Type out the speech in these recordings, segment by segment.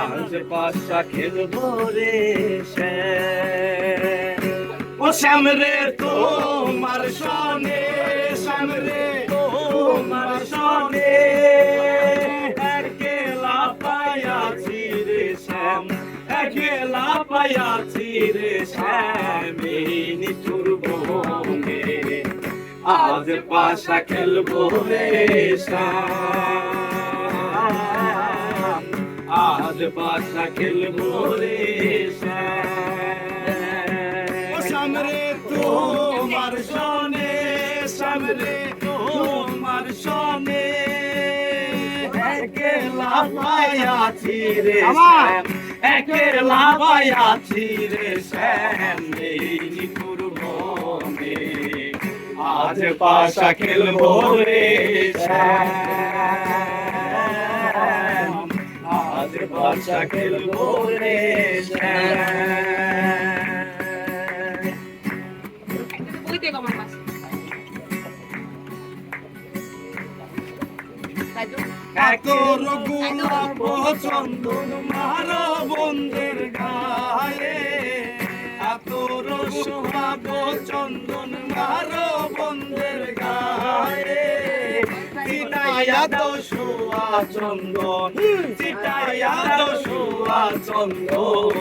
আজ পাশা খেলব রে ও শ্যাম রে, তোমার সনে, শ্যাম রে, তোমার সনে। একলা পাইয়াছি রে শ্যাম একলা পাইয়াছি রে শ্যাম, এই নিঠুর আজ পাশা খেলব রে শ্যাম। আজ পাশা খেলব রে সামরে তোমার সনে সামরে তোমার সনে। একলা পাইয়াছি রে শ্যাম একলা পাইয়াছি রে শ্যাম এই নিপুর আজ পাশা খেলব রে শ্যাম আজ খেলব রে এত রঘুনাথ চন্দন মারো বন্ধের গায়ে এত রঘুনাথ চন্দন মারো চিটাইয়া দোষুয়া চন্দন চিটাইয়া দোষুয়া চন্দন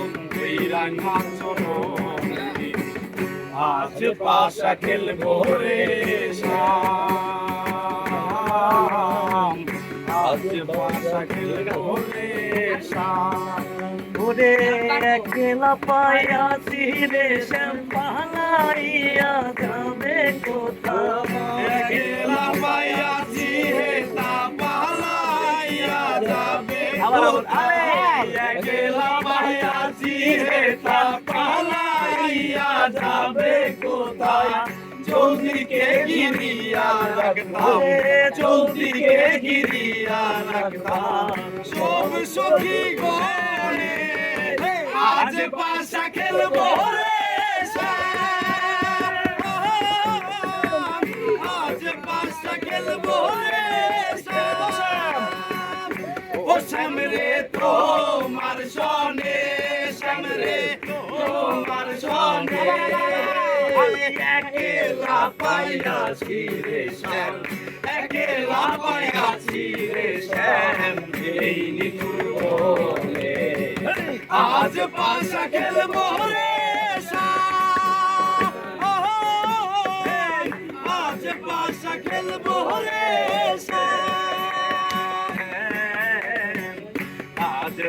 এই রাঙা চরণ। আজ পাশা খেলব রে শ্যাম। আজ পাশা খেলব রে শ্যাম। ওরে একলা পাইয়াছি রে শ্যাম, পালাইয়া যাবে কোথাও যাবে কোথায় চৌদিকে গিরিয়া রাখতাম চৌদিকে গিরিয়া রাখতাম সব সখী আজ পাশা খেলব তোমার সনে শ্যাম রে, তোমার সনে একেলা পাইয়াছি রে শ্যাম, একেলা পাইয়াছি রে শ্যাম, এই বনে আজ পাশা খেলব রে।